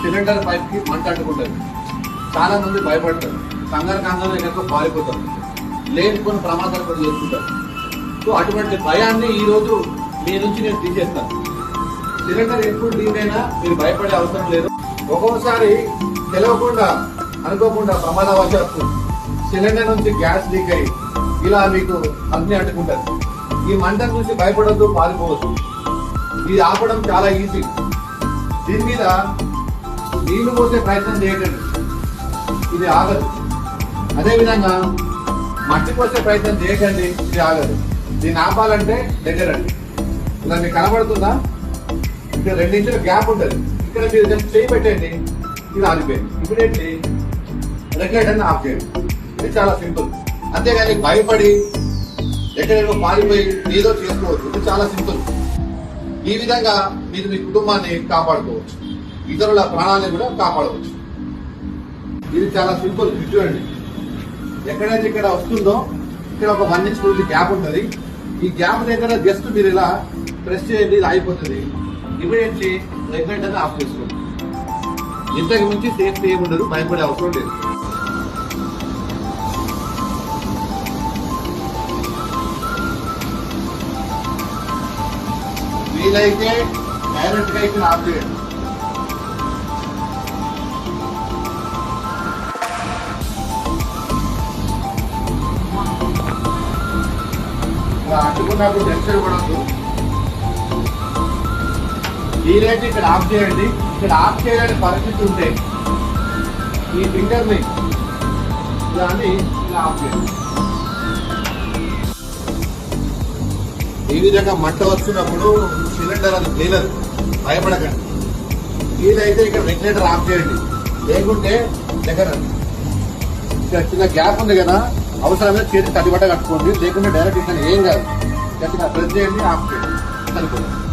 Cylinder పైప్కి మంట అంటుకుంటుంది చాలా మంది భయపడతారు. కంగారు కంగారు ఎక్కువ పారిపోతారు. లేనిపోయిన ప్రమాదాలు కూడా చేసుకుంటారు సో అటువంటి భయాన్ని ఈ రోజు మీ నుంచి నేను తీసేస్తాను. సిలిండర్ ఎప్పుడు లీక్ అయినా మీరు భయపడే అవసరం లేదు. ఒక్కొక్కసారి తెలవకుండా అనుకోకుండా ప్రమాదవశాత్తు సిలిండర్ నుంచి గ్యాస్ లీక్ అయ్యి ఇలా మీకు అగ్ని అంటుకుంటారు. ఈ మంట నుంచి భయపడద్దు పారిపోవద్దు. ఇది ఆపడం చాలా ఈజీ. దీని మీద నీళ్ళు పోసే ప్రయత్నం చేయకండి. ఇది ఆగదు. అదేవిధంగా మట్టి పోసే ప్రయత్నం చేయకండి ఇది ఆగదు. దీన్ని ఆపాలంటే దగ్గరండి ఇలా మీకు కనబడుతుందా? ఇక్కడ రెండించుల గ్యాప్ ఉంటుంది. ఇక్కడ మీరు చేయి పెట్టండి ఇది ఆగిపోయింది. ఇమీడియట్లీ రెగ్యులేటర్ని ఆఫ్ చేయండి. ఇది చాలా సింపుల్. అంతేగాని భయపడి ఎక్కడెక్కడో పారిపోయి ఏదో చేసుకోవచ్చు. ఇది చాలా సింపుల్. ఈ విధంగా మీరు మీ కుటుంబాన్ని కాపాడుకోవచ్చు. ఇతరుల ప్రాణాలను కూడా కాపాడవచ్చు. ఇది చాలా సింపుల్ చూడండి. ఎక్కడైతే ఇక్కడ వస్తుందో ఇక్కడ ఒక వన్ ఇంచ్ నుంచి గ్యాప్ ఉంటుంది. ఈ గ్యాప్ దగ్గర జస్ట్ మీరు ఇలా ప్రెస్ చేయండి ఇది అయిపోతుంది. ఇమీడియట్లీ రెగ్యులేటర్ ఆఫ్ చేసుకోండి. ఇంతకు మించి సేఫ్టీ ఏమి ఉండదు భయపడే అవసరం లేదు. వీలైతే డైరెక్ట్గా ఇక్కడ ఆఫ్ చేయండి. ఇలా టెన్షన్ పడద్దు. వీలైతే ఇక్కడ ఆఫ్ చేయండి. ఇక్కడ ఆఫ్ చేయలేని పరిస్థితి ఉంటే ఈ ఫింగర్ని ఇలా ఇలా ఆఫ్ చేయండి. ఈ విధంగా మంట వస్తున్నప్పుడు సిలిండర్ అది పేలదు భయపడకండి. వీలైతే ఇక్కడ వెంటిలేటర్ ఆఫ్ చేయండి. లేకుంటే దగ్గర చిన్న గ్యాప్ ఉంది కదా అవసరమైన చేతి తడిబట్ట కట్టుకోండి లేకుంటే డైరెక్ట్ ఇట్లా ఏం కాదు. గట్టిగా ప్రెస్ చేయండి ఆఫ్ చేయండి. సరిపోతుంది.